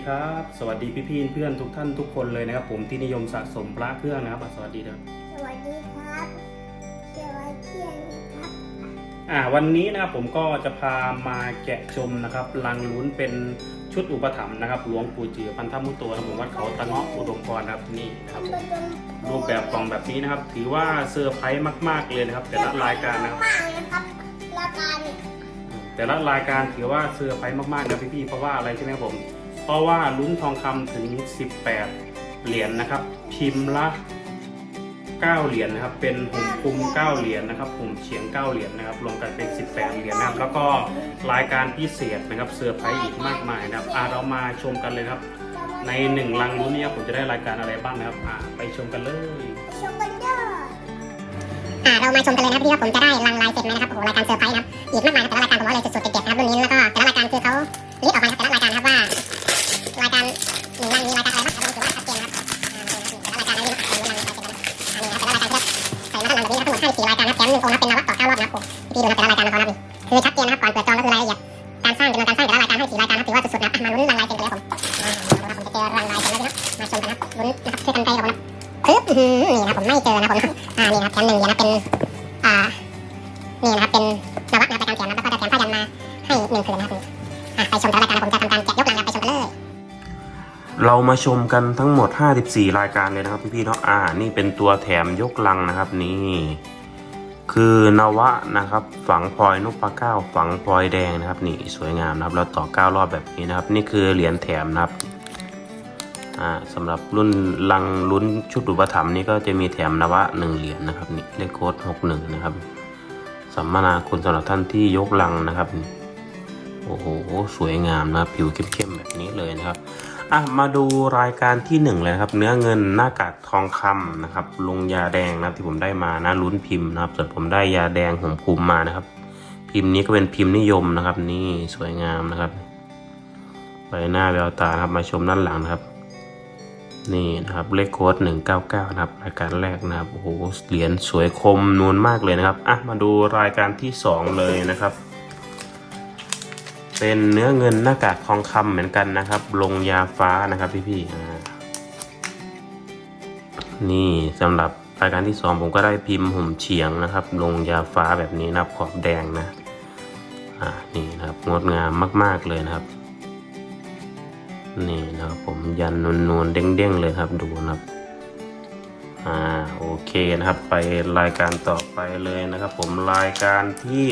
วัสดีครับ สวัสดีพี่พี่ๆเพื่อนทุกท่านทุกคนเลยนะครับ ผมที่นิยมสะสมพระเครื่องนะครับอะสวัสดีครับสวัสดีครับสวัสดีครับอ่าวันนี้นะครับผมก็จะพามาแกะชมนะครับลังลุ้นเป็นชุดอุปถัมภ์นะครับหลวงปู่จือพันธมุตโตนะครับผมวัดเขาตะเงาะอุดมพรนะครับนี่นะครับผมรูปแบบกล่องแบบนี้นะครับ ถือว่าเซอร์ไพรส์มากๆเลยนะครับ แต่ละรายการนะครับมากนะครับรายการเนี่ยแต่ละรายการถือว่าเซอร์ไพรส์มากๆนะพี่ๆเพราะว่าอะไรใช่ไหมครับผมเพ ราะว่าลุ้นทองคำถึง 18 เหรียญนะครับ พิมพ์ละ 9 เหรียญนะครับ เป็นหุ่มคุม 9 เหรียญนะครับหุ่มเฉียง 9 เหรียญนะครับรวมกันเป็น 18 เหรียญนะครับ แล้วก็รายการพิเศษนะครับเซอร์ไพรส์อีกมากมายนะครับอะเรามาชมกันเลยครับ ในหนึ่งลังลุ้นนี้ผมจะได้รายการอะไรบ้างนะครับอะไปชมกันเลยชมกันเด้ออ่าเรามาชมกันเลยนะครับที่ว่าผมจะได้ลังลายเสร็จไหมนะครับโอ้โหรายการเซอร์ไพรส์นะครับอีกมากมายนะแต่ละรายการผมว่าเลยสุดๆเด็ดๆนะครับรุ่นนี้แล้วก็แต่ละรายการคือเขาลิสต์ออกมาครับแต่ละรายการนะครับว่า รายการหนึ่งลังมีรายการอะไรบ้างครับถือว่าชัดเจนนะครับแต่ละรายการนั้นมีลังลายร็จนะครับอันนี้นะครับแต่ละรายการก็ใส่มาข้งหลังแบบนี้ครับทั้งหมด54รายการนะครับแถมหนึ่งองค์นะเป็นนวัตต่อ9รอบนะครับผมพี่ดูนะแต่ละรายการนะครับนี่คือชัดเจนนะครับก่อนเปิดจองก็คือรายละเอียดการสร้างจำนวนการสร้างแต่ละรายการให้สี่รายการนะครับถือว่าสุดๆนะครับมาลุ้นลังลายเสร็จกันเลยครับผมอ่าดูนะครับผมจะเจอลังลายเสร็จแล้วนะครับมาชมกันนะครับลุ้นนะครับช่วยกันใจกับผมนะปึ๊บนี่นะครับผมไม่เจอนะครับผมอ่านี่นะครับแถมหนึ่งเหรียญนะเป็นอ่านี่นะครับเป็น เรามาชมกันทั้งหมด 54 รายการเลยนะครับพี่ๆเนาะอ่า นี่เป็นตัวแถมยกลังนะครับนี่ คือนวะนะครับ ฝังพลอยนพเก้าฝังพลอยแดงนะครับ นี่สวยงามนะครับ เราต่อ9รอบแบบนี้นะครับ นี่คือเหรียญแถมนะครับอ่าสำหรับรุ่นลังลุ้นชุดอุปถัมภ์นี่ก็จะมีแถมนวะหนึ่งเหรียญนะครับนี่เลขโค้ด61นะครับ สัมมนาคุณสำหรับท่านที่ยกลังนะครับ โอ้โหสวยงามนะผิวเข้มๆแบบนี้เลยนะครับ อะมาดูรายการที่หนึ่งเลยนะครับเนื้อเงินหน้ากากทองคำนะครับลงยาแดงนะครับที่ผมได้มานะลุ้นพิมพ์นะครับส่วนผมได้ยาแดงห่มคุมมานะครับ พิมพ์นี้ก็เป็นพิมพ์นิยมนะครับ นี่สวยงามนะครับใบหน้าแววตาครับมาชมด้านหลังนะครับ นี่นะครับเลขโค้ด199นะครับรายการแรกนะครับโอ้โหเหรียญสวยคมนูนมากเลยนะครับอะมาดูรายการที่สองเลยนะครับ เป็นเนื้อเงินหน้ากากทองคำเหมือนกันนะครับ ลงยาฟ้านะครับพี่ๆอ่นี่สำหรับรายการที่สองผมก็ได้พิมพ์ห่มเฉียงนะครับ ลงยาฟ้าแบบนี้นะครับขอบแดงนะอ่านี่นะครับงดงามมาก ๆเลยนะครับ นี่นะครับผมยันนูนๆเด้งๆเลยครับดูนะครับอ่าโอเคนะครับไปรายการต่อไปเลยนะครับ ผมรายการที่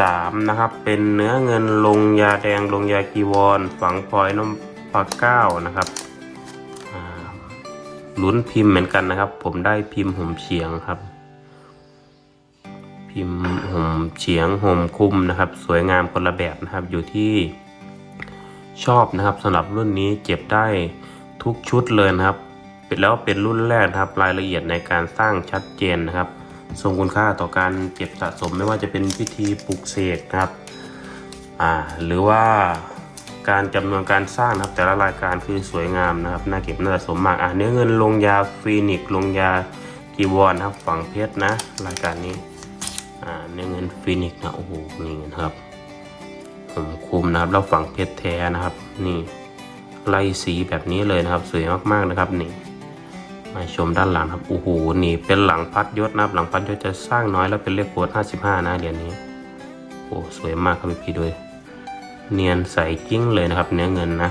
สามนะครับ เป็นเนื้อเงินลงยาแดงลงยากีวร ฝังพลอยนมปลาเก้านะครับลุ้นพิมพ์เหมือนกันนะครับ ผมได้พิมพ์ห่มเฉียงครับ พิมพ์ห่มเฉียงห่มคุ้มนะครับ สวยงามคนละแบบนะครับ อยู่ที่ชอบนะครับสำหรับรุ่นนี้เก็บได้ทุกชุดเลยนะครับแล้วเป็นรุ่นแรกนะครับรายละเอียดในการสร้างชัดเจนนะครับ ทรงคุณค่าต่อการเก็บสะสมไม่ว่าจะเป็นพิธีปลุกเสกนะครับอ่าหรือว่าการจำนวนการสร้างนะครับแต่ละรายการคือสวยงามนะครับน่าเก็บน่าสะสมมากอ่าเนื้อเงินลงยาฟีนิกลงยากีวรนครับฝังเพชรนะรายการนี้อ่าเนื้อเงินฟีนิกนะโอ้โหนี่นะครับผมคุมนะครับแล้วฝังเพชรแท้นะครับนี่ไล่สีแบบนี้เลยนะครับสวยมากๆนะครับนี่ มาชมด้านหลังครับโอ้โหนี่เป็นหลังพัดยศนะครับหลังพัดยศจะสร้างน้อยแล้วเป็นเลขโค้ด55 นะเหรียญนี้โอ้สวยมากครับพี่ด้วย เนียนใสกิ้งเลยนะครับ เนื้อเงินนะ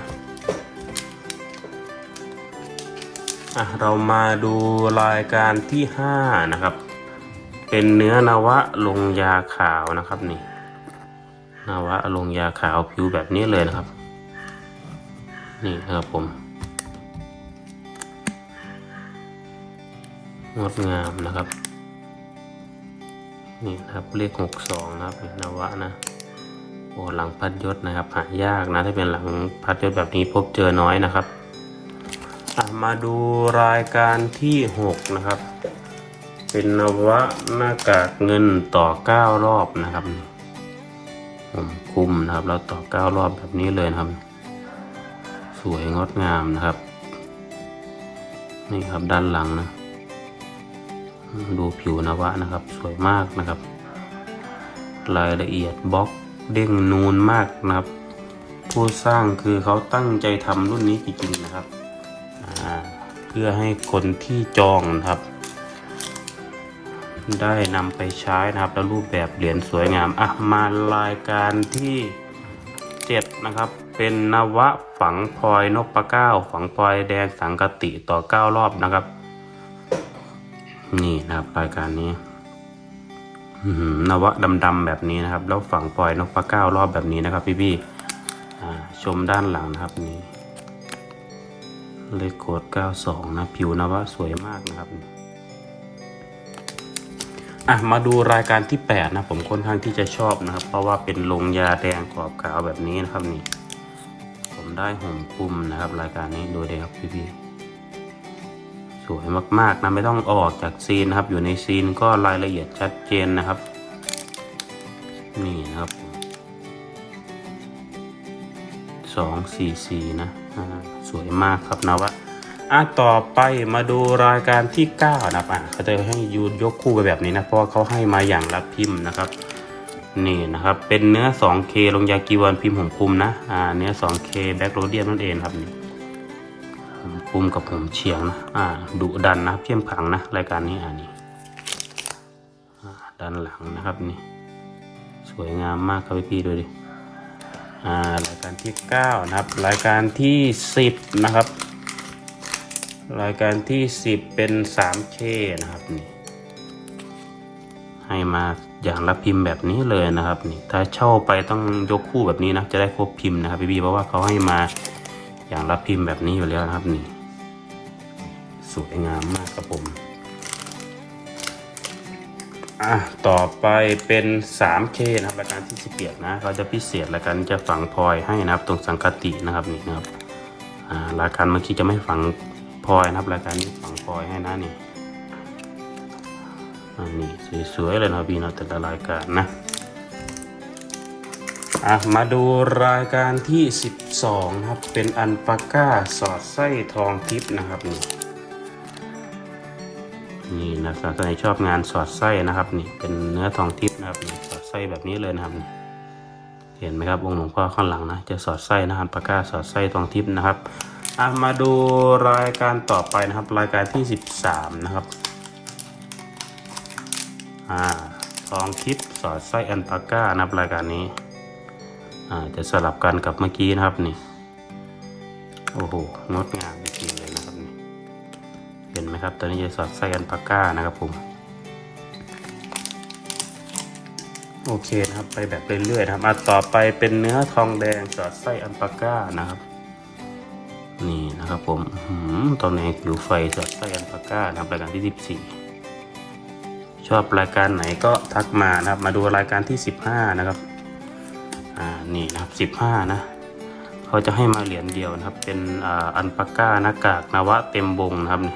อะเรามาดูรายการที่ 5 นะครับ เป็นเนื้อนวะลงยาขาวนะครับนี่นวะลงยาขาวผิวแบบนี้เลยนะครับ นี่นะครับผม งดงามนะครับ นี่ครับเลขหกสองนะครับนวะนะโอ้หลังพัดยศนะครับหายากนะถ้าเป็นหลังพัดยศแบบนี้พบเจอน้อยนะครับมาดูรายการที่หกนะครับ เป็นนวะหน้ากากเงินต่อเก้ารอบนะครับผมคุมนะครับเราต่อเก้ารอบแบบนี้เลยนะครับ สวยงดงามนะครับ นี่ครับด้านหลังนะ ดูผิวนวะนะครับ สวยมากนะครับ รายละเอียดบล็อกเด้งนูนมากนะครับ ผู้สร้างคือเขาตั้งใจทำรุ่นนี้จริงๆนะครับ เพื่อให้คนที่จองนะครับ ได้นำไปใช้นะครับ แล้วรูปแบบเหรียญสวยงามอะมารายการที่7นะครับเป็นนวะฝังพลอยนพเก้าฝังพลอยแดงสังกติต่อ 9 รอบนะครับ นี่นะครับรายการนี้นวะดำๆแบบนี้นะครับ แล้วฝังพลอยนพเก้ารอบแบบนี้นะครับ พี่ๆชมด้านหลังนะครับนี่เลขโคด92 นะ ผิวนวะสวยมากนะครับอะมาดูรายการที่ 8 นะ ผมค่อนข้างที่จะชอบนะครับ เพราะว่าเป็นลงยาแดงขอบขาวแบบนี้นะครับนี่ ผมได้ห่มคลุมนะครับ รายการนี้ดูเลยครับพี่ๆ วยมากๆนะไม่ต้องออกจากซีนนะครับ อยู่ในซีนก็รายละเอียดชัดเจนนะครับ นี่นะครับสองสี่สี่นะสวยมากครับนะวะอะต่อไปมาดูรายการที่ 9 นะครับอะเขาจะให้ยูยกคู่ไปแบบนี้นะ เพราะเขาให้มาอย่างละพิมพ์นะครับ นี่นะครับ เป็นเนื้อ 2K ลงยากีวันพิมพ์ห่มคุมนะ อ่า เนื้อ 2K แบ็กโรเดียมนั่นเองครับนี่ ห่มคลุมกับห่มเฉียงนะ อ่าดุดันนะเพียมขังนะรายการนี้อ่านี่อ่าด้านหลังนะครับนี่สวยงามมากครับพี่ๆดูดิอ่ารายการที่ 9 นะครับ รายการที่ 10 นะครับ รายการที่ 10 เป็น 3K นะครับนี่ให้มาอย่างละพิมพ์แบบนี้เลยนะครับนี่ถ้าเช่าไปต้องยกคู่แบบนี้นะจะได้ครบพิมพ์นะครับพี่บีเพราะว่าเขาให้มา อย่างละพิมพ์แบบนี้อยู่แล้วนะครับนี่ สวยงามมากครับผมอะต่อไปเป็น 3K นะครับรายการที่11นะเขาจะพิเศษรายการจะฝังพลอยให้นะครับ ตรงสังกตินะครับนี่นะครับอ่ารายการเมื่อกี้จะไม่ฝังพลอยนะครับรายการนี้ฝังพลอยให้นะนี่อันนี้สวยๆเลยนะพี่นะแต่ละรายการนะ อะมาดูรายการที่ 12 นะครับ เป็นอันปาก้าสอดไส้ทองทิพย์นะครับนี่นี่นะครับถ้าใครชอบงานสอดไส้นะครับนี่เป็นเนื้อทองทิพย์นะครับนี่สอดไส้แบบนี้เลยนะครับนี่เห็นไหมครับองค์หลวงพ่อข้างหลังนะจะสอดไส้นะอันปาก้าสอดไส้ทองทิพย์นะครับอะมาดูรายการต่อไปนะครับ รายการที่ 13 นะครับอ่าทองทิพย์สอดไส้อันปาก้านะครับรายการนี้ จะสลับกันกับเมื่อกี้นะครับนี่ โอ้โห งดงามจริงๆเลยนะครับนี่ เห็นไหมครับ ตอนนี้จะสอดไส้อันปาก้านะครับผม โอเคนะครับ ไปแบบเรื่อยๆนะครับอะต่อไปเป็นเนื้อทองแดงสอดไส้อันปาก้านะครับ นี่นะครับผมหือตอนนี้ผิวไฟสอดไส้อันปาก้านะครับรายการที่ 14 ชอบรายการไหนก็ทักมานะครับ มาดูรายการที่ 15 นะครับ อ่านี่นะครับ15นะเขาจะให้มาเหรียญเดียวนะครับ เป็นอ่าอันปาก้าหน้ากากนาวะเต็มวงนะครับนี่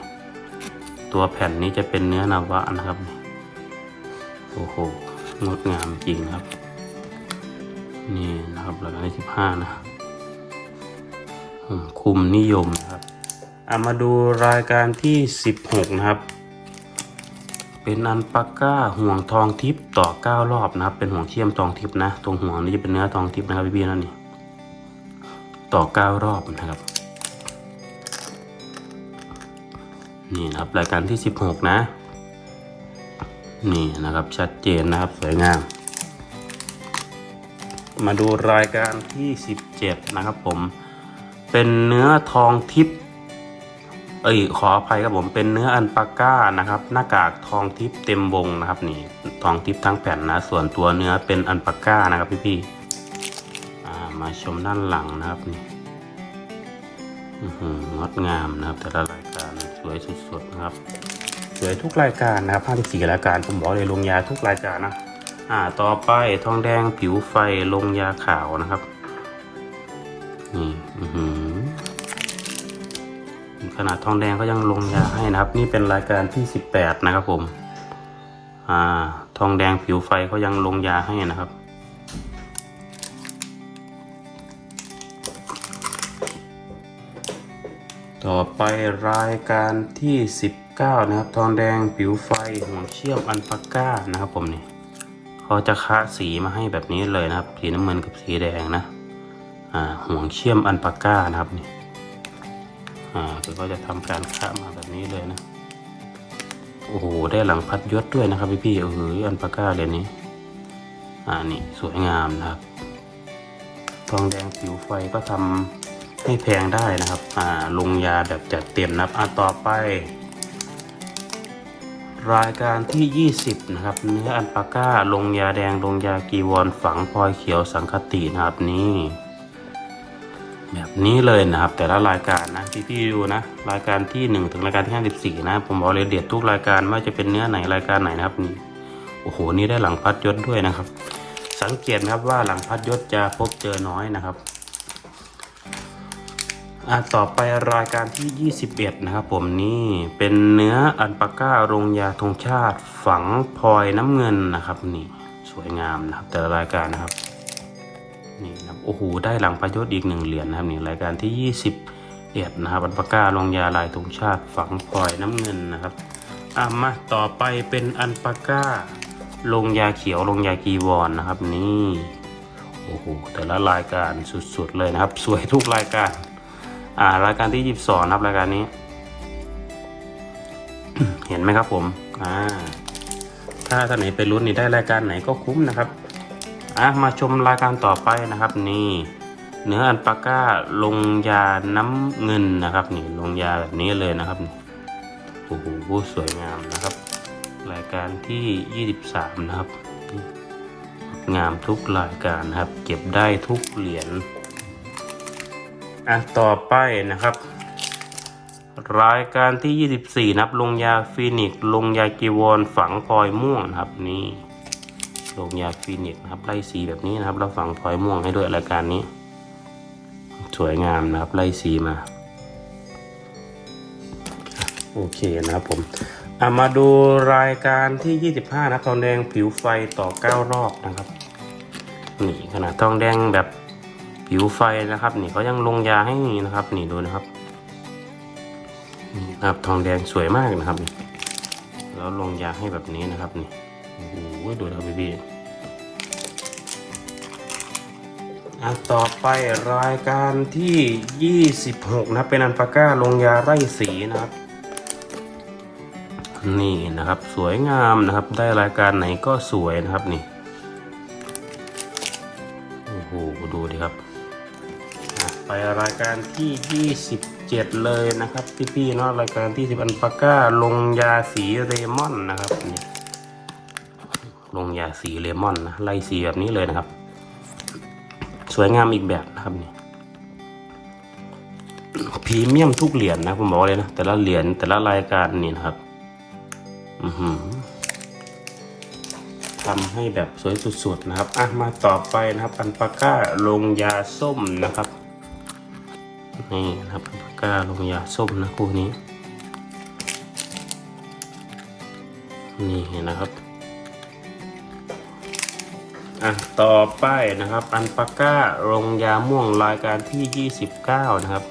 ตัวแผ่นนี้จะเป็นเนื้อนาวะนะครับนี่โอ้โหงดงามจริงครับ นี่นะครับรายการที่15นะอืมคุมนิยมนะครับเอะมาดูรายการที่ 16 นะครับ เป็นอันปาก้าห่วงทองทิพย์ต่อ 9 รอบนะครับ เป็นห่วงเชื่อมทองทิพย์นะ ตรงห่วงนี้จะเป็นเนื้อทองทิพย์นะครับพี่ๆนั่นนี่ต่อ 9 รอบนะครับ นี่นะครับรายการที่ 16 นะ นี่นะครับชัดเจนนะครับสวยงาม มาดูรายการที่ 17 นะครับผม เป็นเนื้อทองทิพย์ เอ้ยขออภัยครับผมเป็นเนื้ออันปาก้านะครับ หน้ากากทองทิพย์เต็มวงนะครับนี่ทองทิพย์ทั้งแผ่นนะ ส่วนตัวเนื้อเป็นอันปาก้านะครับพี่ๆอ่มาชมด้านหลังนะครับนี่งดงามนะครับ แต่ละรายการสวยสุดๆนะครับ สวยทุกรายการนะครับ54รายการผมบอกเลยลงยาทุกรายการนะอ่าต่อไปทองแดงผิวไฟลงยาขาวนะครับ ขนาดทองแดงก็ยังลงยาให้นะครับ นี่เป็นรายการที่18นะครับผมอ่าทองแดงผิวไฟก็ยังลงยาให้นะครับต่อไปรายการที่ 19 นะครับ ทองแดงผิวไฟห่วงเชื่อมอันปาก้านะครับผมนี่เขาจะคะสีมาให้แบบนี้เลยนะครับ สีน้ำเงินกับสีแดงนะ อ่าห่วงเชื่อมอันปาก้านะครับนี่ อ่าคือก็จะทำการค้ามาแบบนี้เลยนะ โอ้โห ได้หลังพัดยศด้วยนะครับพี่พี่เอออันปาก้าเรียนนี้ อ่า นี่สวยงามนะครับ ทองแดงผิวไฟก็ทำให้แพงได้นะครับ อ่า ลงยาแบบจัดเต็มนะครับ อ่าต่อไป รายการที่ 20 นะครับ เนื้ออันปาก้า ลงยาแดง ลงยากีวร ฝังพลอยเขียวสังคตินะครับนี่ แบบนี้เลยนะครับ แต่ละรายการนะพี่พี่ๆดูนะรายการที่1ถึงรายการที่54นะผมบอกเลยเด็ดทุกรายการไม่ว่าจะเป็นเนื้อไหนรายการไหนนะครับนี่โอ้โหนี่ได้หลังพัดยศด้วยนะครับ สังเกตครับว่าหลังพัดยศจะพบเจอน้อยนะครับอะต่อไปรายการที่ 21 นะครับผมนี่เป็นเนื้ออันปาก้าโรงยาธงชาติฝังพลอยน้ำเงินนะครับนี่สวยงามนะครับแต่ละรายการนะครับ นี่ครับโอ้โหได้หลังประโยชน์อีกหนึ่งเหรียญนะครับนี่รายการที่21นะครับอันปาก้าโรงยาลายธงชาติฝังพลอยน้ำเงินนะครับอะมาต่อไปเป็นอันปาก้า ลงยาเขียวลงยากีวรนนะครับนี่โอ้โหแต่ละรายการสุดๆเลยนะครับ สวยทุกรายการอ่ารายการที่ 22นะครับรายการนี้ เห็นไหมครับผมอ่าถ้าท่านไหนไปลุ้นนี่ได้รายการไหนก็คุ้มนะครับ อะมาชมรายการต่อไปนะครับนี่เนื้ออันปาก้าลงยาน้ำเงินนะครับนี่ลงยาแบบนี้เลยนะครับโอ้โหสวยงามนะครับ รายการที่ 23 นะครับงามทุกรายการนะครับ เก็บได้ทุกเหรียญอะต่อไปนะครับ รายการที่ 24นับลงยาฟีนิกลงยากีวรฝังพลอยม่วงนะครับนี่ ลงยาฟีนิกนะครับไล่สีแบบนี้นะครับแล้วฝังพลอยม่วงให้ด้วยรายการนี้ สวยงามนะครับไล่สีมาโอเคนะครับผมอะมาดูรายการที่ 25นะทองแดงผิวไฟต่อ 9 รอบนะครับนี่ขนาดทองแดงแบบผิวไฟนะครับ นี่เขายังลงยาให้นะครับ นี่ดูนะครับนี่นะครับทองแดงสวยมากนะครับแล้วลงยาให้แบบนี้นะครับนี่ โอ้โหดูนะครับพี่พี่อะต่อไปรายการที่ 26 นะเป็นอันปาก้าลงยาไร่สีนะครับ นี่นะครับสวยงามนะครับ ได้รายการไหนก็สวยนะครับนี่โอ้โหดูดิครับ ไปรายการที่ 27 เลยนะครับพี่ๆเนาะรายการที่10อันปาก้าลงยาสีเรมอนนะครับนี่ ลงยาสีเลมอนนะไล่สีแบบนี้เลยนะครับ สวยงามอีกแบบนะครับนี่พรีเมียมทุกเหรียญนะผมบอกเลยนะ แต่ละเหรียญแต่ละรายการนี่นะครับอือหือทำให้แบบสวยสุดๆนะครับอะมาต่อไปนะครับอันปาก้าลงยาส้มนะครับนี่นะครับอันปาก้าลงยาส้มนะคู่นี้ นี่นะครับ อะต่อไปนะครับอันปาก้าลงยาม่วงรายการที่ 29 นะครับ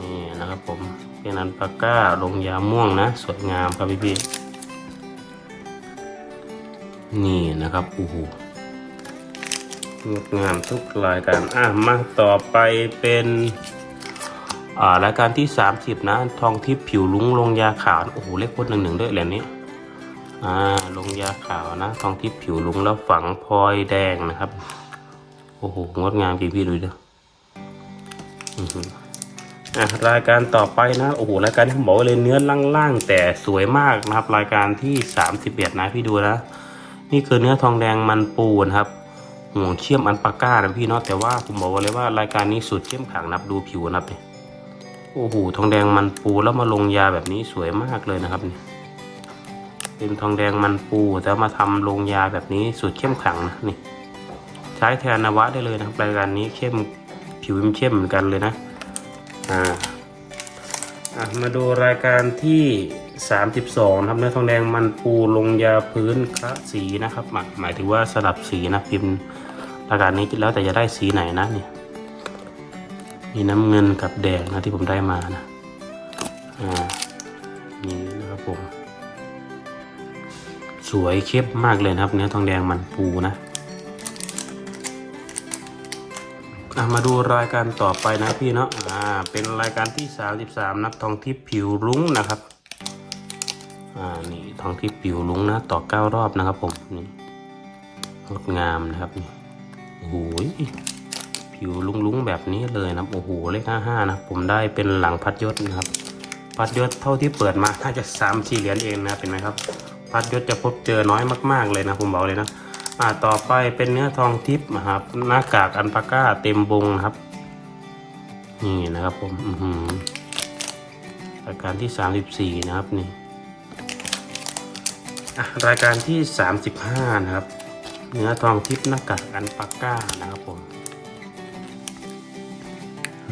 นี่นะครับผมเป็นอันปาก้าลงยาม่วงนะสวยงามครับพี่ๆนี่นะครับโอ้โหงดงามทุกรายการอะมาต่อไปเป็นอ่ารายการที่ 30 นะ ทองทิพย์ผิวลุ้งลงยาขาวโอ้โหเลขโคตรหนึ่งหนึ่งด้วยเหรียญนี้อ่า ลงยาขาวนะทองทิพย์ผิวลุงแล้วฝังพลอยแดงนะครับ โอ้โหงดงามพี่พี่ดูดิอะรายการต่อไปนะโอ้โหรายการที่ผมบอกเลยเนื้อล่างๆแต่สวยมากนะครับ รายการที่31นะพี่ดูนะนี่คือเนื้อทองแดงมันปูนะครับห่วงเชื่อมอันปาก้านะพี่เนาะแต่ว่าผมบอกเลยว่ารายการนี้สุดเข้มขังนับดูผิวนับเลยโอ้โหทองแดงมันปูแล้วมาลงยาแบบนี้สวยมากเลยนะครับเนี่ย เป็นทองแดงมันปูแต่มาทำลงยาแบบนี้สุดเข้มขังนะนี่ ใช้แทนนวะได้เลยนะครับรายการนี้เข้มผิวเข้มเหมือนกันเลยนะอ่ามาดูรายการที่ 32นะครับเนื้อทองแดงมันปูลงยาพื้นคละสีนะครับหมายหมายถึงว่าสลับสีนะพิมพ์รายการนี้แล้วแต่จะได้สีไหนนะเนี่ยมีน้ำเงินกับแดงนะที่ผมได้มานะอ่า สวยเข้มมากเลยนะครับ เนื้อทองแดงมันปูนะมาดูรายการต่อไปนะพี่เนาะอ่าเป็นรายการที่ 33 นับทองทิพย์ผิวรุ้งนะครับอ่านี่ทองทิพย์ผิวรุ้งนะ ต่อ 9 รอบนะครับผมนี่งดงามนะครับนี่โอ้โหผิวลุ้งๆแบบนี้เลยนะโอ้โหเลข55นะผมได้เป็นหลังพัดยศนะครับ พัดยศเท่าที่เปิดมาน่าจะสามสี่เหรียญเองนะเป็นไหมครับ พัดยศจะพบเจอน้อยมากๆเลยนะผมบอกเลยนะอ่าต่อไปเป็นเนื้อทองทิพย์นะครับหน้ากากอันปาก้าเต็มวงนะครับ นี่นะครับผมอือหือรายการที่สามสิบสี่นะครับนี่รายการที่สามสิบห้านะครับ เนื้อทองทิพย์หน้ากากอันปาก้านะครับผม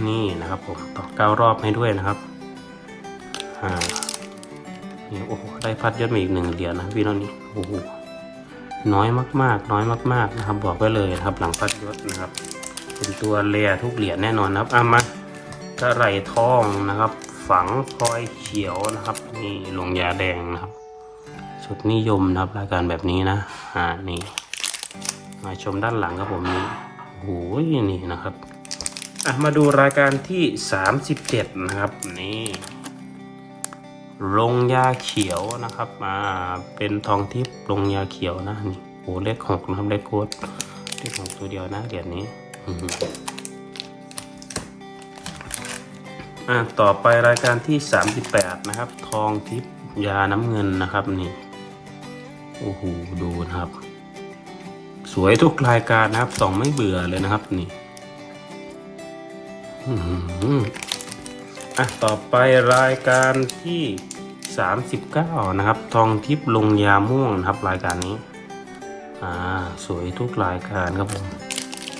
นี่นะครับผมต่อเก้ารอบให้ด้วยนะครับอ่า นี่โอ้โหได้พัดยศมาอีกหนึ่งเหรียญนะพี่น้องนี่โอ้โหน้อยมาก ๆ น้อยมาก ๆนะครับ บอกไว้เลยนะครับ หลังพัดยศนะครับ เป็นตัวเลียทุกเหรียญแน่นอนนะครับอะมากระไหลทองนะครับ ฝังพลอยเขียวนะครับ นี่ลงยาแดงนะครับชุดนิยมนะครับรายการแบบนี้นะอ่านี่มาชมด้านหลังครับผมนี่โอ้โหนี่นะครับอะมาดูรายการที่ 37 นะครับนี่ ลงยาเขียวนะครับมาเป็นทองทิพย์ลงยาเขียวนะนี่โอ้เลขหกนะครับเลขโค้ดเลขหกตัวเดียวนะเหรียญนี้อื้อหืออะต่อไปรายการที่ 38 นะครับ ทองทิพย์ยาน้ำเงินนะครับนี่โอ้โหดูนะครับ สวยทุกรายการนะครับส่องไม่เบื่อเลยนะครับนี่อะต่อไปรายการที่ 39 นะครับ ทองทิพย์ลงยาม่วงนะครับรายการนี้ อ่า สวยทุกรายการครับผม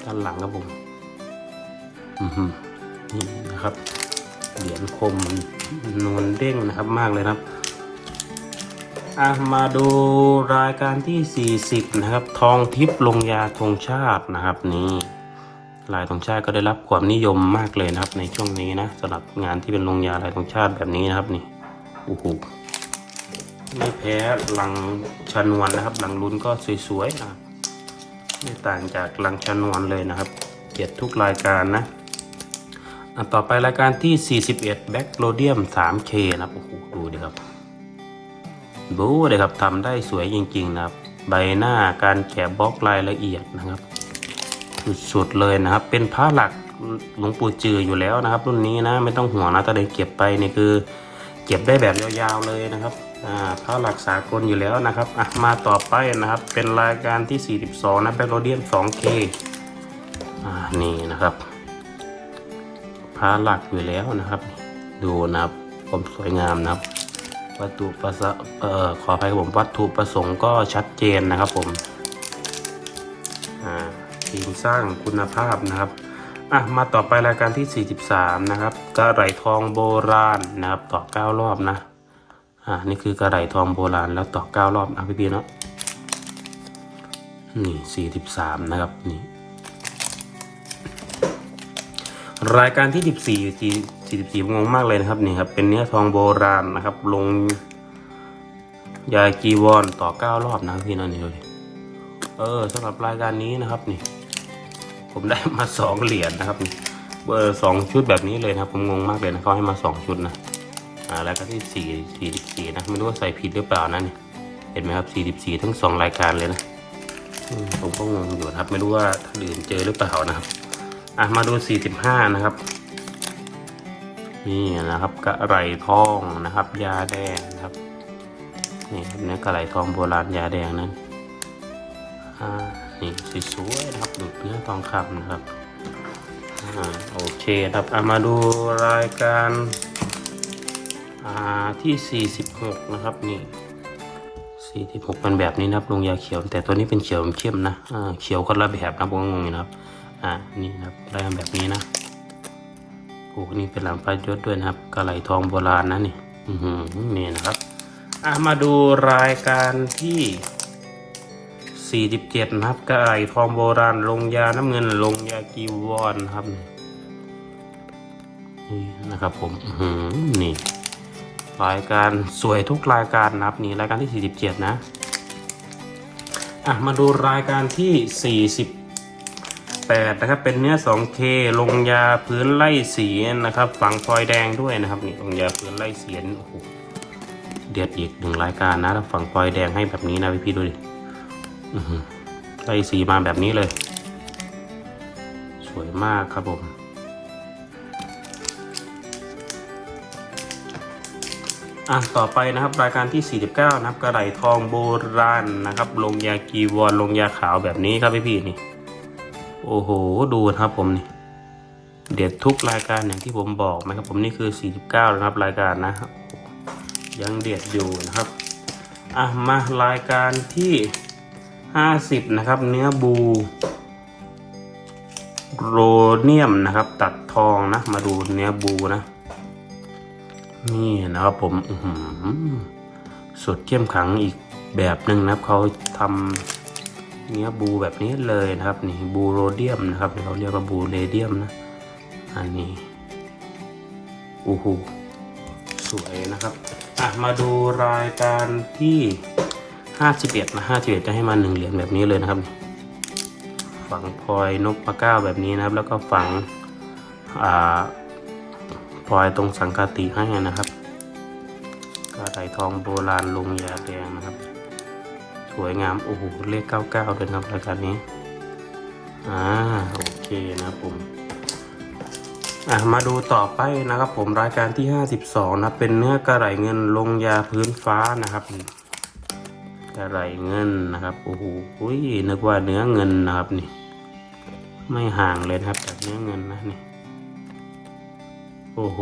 ด้านหลังครับผม อือนี่นะครับ เหรียญคมนวลเด้งนะครับมากเลยครับ อะ มาดูรายการที่ 40 นะครับ ทองทิพย์ลงยาธงชาตินะครับนี่ลายธงชาติก็ได้รับความนิยมมากเลยนะครับในช่วงนี้นะสำหรับงานที่เป็นลงยาลายธงชาติแบบนี้นะครับนี่ โอ้โหไม่แพ้ลังชนวนนะครับลังลุ้นก็สวยๆนะไม่ต่างจากลังชนวนเลยนะครับเกียรทุกรายการนะอะต่อไปรายการที่ 41 Back r o d i u m 3K นะครับโอ้โหดูดิครับดูเลยครับทำได้สวยจริงๆนะครับ ใบหน้าการแกะบล็อกรายละเอียดนะครับสุดๆเลยนะครับ เป็นพระหลักหลวงปู่จืออยู่แล้วนะครับ รุ่นนี้นะไม่ต้องห่วงนะถ้าได้เก็บไปนี่คือ ก็บได้แบบยาวๆเลยนะครับอ่าพระหลักสากลอยู่แล้วนะครับอะมาต่อไปนะครับเป็นรายการที่ 42 นะแบคโรเดียม 2K อ่านี่นะครับพระหลักอยู่แล้วนะครับ ดูนะครับความสวยงามนะครับ วัตถุประสเอ่อขออภัยครับผมวัตถุประสงค์ก็ชัดเจนนะครับผมอ่าทีมสร้างคุณภาพนะครับ อะมาต่อไปรายการที่ 43 นะครับกระไหลทองโบราณนะครับต่อ9รอบนะอ่านี่คือกระไหลทองโบราณแล้วต่อ9รอบนะพี่พี่เนาะนี่43 นะครับนี่รายการที่ 14 44งงมากเลยนะครับนี่ครับเป็นเนื้อทองโบราณนะครับ ลงยากีวอนต่อ 9 รอบนะพี่เนะนี่ดูดิเออสำหรับรายการนี้นะครับนี่ ผมได้มาสองเหรียญนะครับ เบอร์สองชุดแบบนี้เลยนะครับผมงงมากเลยนะเขาให้มาสองชุดนะอ่ารายการที่สี่สี่สิบสี่นะไม่รู้ว่าใส่ผิดหรือเปล่านะเนี่ยเห็นไหมครับสี่สิบสี่ทั้งสองรายการเลยนะผมก็งงอยู่นะครับ ไม่รู้ว่าท่านอื่นเจอหรือเปล่านะครับอะมาดูสี่สิบห้านะครับนี่นะครับกระไหลทองนะครับ ยาแดงนะครับนี่ครับเนื้อกระไหลทองโบราณยาแดงนั้นอ่า นี่สวยๆนะครับดูเนื้อทองคำนะครับอ่าโอเคครับอะมาดูรายการอ่าที่ 46 นะครับนี่46เป็นแบบนี้นะครับลงยาเขียว แต่ตัวนี้เป็นเขียวเข้มนะอ่าเขียวคนละแบบนะผมก็งงอยู่นะครับอ่านี่นะครับได้มาแบบนี้นะโอ้นี่เป็นหลังพระยศด้วยนะครับกระไหลทองโบราณนะนี่อือหือนี่นะครับอะมาดูรายการที่ 47ครับกระไหลทองโบราณลงยาน้ำเงินลงยากีวอนครับนี่นะครับผมหือนี่รายการสวยทุกรายการนะครับนี่รายการที่ 47 นะอะมาดูรายการที่18นะครับ เป็นเนื้อ 2K ลงยาพื้นไล่สีนะครับ ฝังพลอยแดงด้วยนะครับนี่ลงยาพื้นไล่เสียนโอ้โหเดือดอีกหนึ่งรายการนะแล้วฝังพลอยแดงให้แบบนี้นะพี่พี่ๆดูดิ ไล่สีมาแบบนี้เลย สวยมากครับผม อะ ต่อไปนะครับรายการที่ 49 นะครับ กระไหลทองโบราณนะครับ ลงยากีวรลงยาขาวแบบนี้ครับพี่พี่นี่ โอ้โห ดูนะครับผมนี่ เด็ดทุกรายการอย่างที่ผมบอกนะครับผมนี่คือ 49 นะครับรายการนะครับยังเด็ดอยู่นะครับ อะ มารายการที่ 50 นะครับ เนื้อบูโรเนียมนะครับ ตัดทองนะ มาดูเนื้อบูนะ นี่นะครับผมอื้อหือสดเข้มขังอีกแบบหนึ่งนะครับเขาทำเนื้อบูแบบนี้เลยนะครับ นี่บูโรเดียมนะครับเขาเรียกว่าบูเรเดียมนะ อันนี้โอ้โหสวยนะครับ อะ มาดูรายการที่ 51นะ51จะให้มาหนึ่งเหรียญแบบนี้เลยนะครับ ฝังพลอยนกปลาก้าแบบนี้นะครับ แล้วก็ฝังอ่าพลอยตรงสังกติให้นะครับกระไถทองโบราณลงยาแดงนะครับ สวยงามโอ้โหเลข99ด้วยนะครับรายการนี้อ่าโอเคนะครับผมอะมาดูต่อไปนะครับผมรายการที่ 52นะเป็นเนื้อกระไหลเงินลงยาพื้นฟ้านะครับ กระไหลเงินนะครับโอ้โหอุ้ยนึกว่าเนื้อเงินนะครับนี่ ไม่ห่างเลยนะครับจากเนื้อเงินนะนี่โอ้โห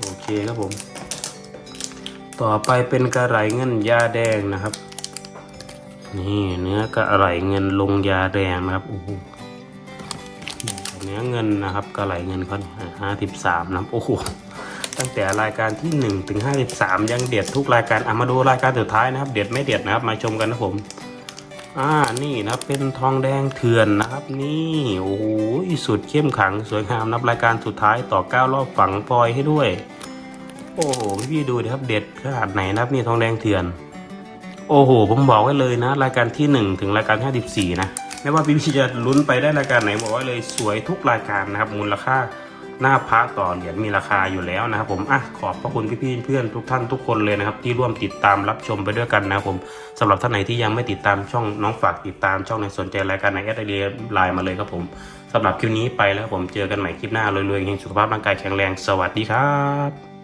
โอเคครับผม ต่อไปเป็นกระไหลเงินยาแดงนะครับ นี่เนื้อกระไหลเงินลงยาแดงนะครับโอ้โหเนื้อเงินนะครับกระไหลเงินเขาห้าสิบสามนะโอ้โห ตั้งแต่รายการที่หนึ่งถึงห้าสิบสามยังเด็ดทุกรายการอะมาดูรายการสุดท้ายนะครับ เด็ดไม่เด็ดนะครับ มาชมกันนะผม อ่านี่นะครับเป็นทองแดงเถื่อนนะครับ นี่โอ้โหสุดเข้มขังสวยงามนะครับรายการสุดท้ายต่อเก้ารอบฝังพลอยให้ด้วย โอ้โหพี่ๆดูดิครับเด็ดขนาดไหนนะครับนี่ทองแดงเถื่อน โอ้โห ผมบอกไว้เลยนะ รายการที่หนึ่งถึงรายการห้าสิบสี่นะไม่ว่าพี่ๆจะลุ้นไปได้รายการไหนบอกไว้เลยสวยทุกรายการนะครับมูลค่า หน้าพระต่อเหรียญมีราคาอยู่แล้วนะครับผมอะขอบพระคุณพี่ๆเพื่อนทุกท่านทุกคนเลยนะครับที่ร่วมติดตามรับชมไปด้วยกันนะครับผมสำหรับท่านไหนที่ยังไม่ติดตามช่องน้องฝากติดตามช่องในสนใจรายการในแอดไอเดียไลน์มาเลยครับผมสำหรับคลิปนี้ไปแล้วผมเจอกันใหม่คลิปหน้ารวยๆเฮงสุขภาพร่างกายแข็งแรงสวัสดีครับ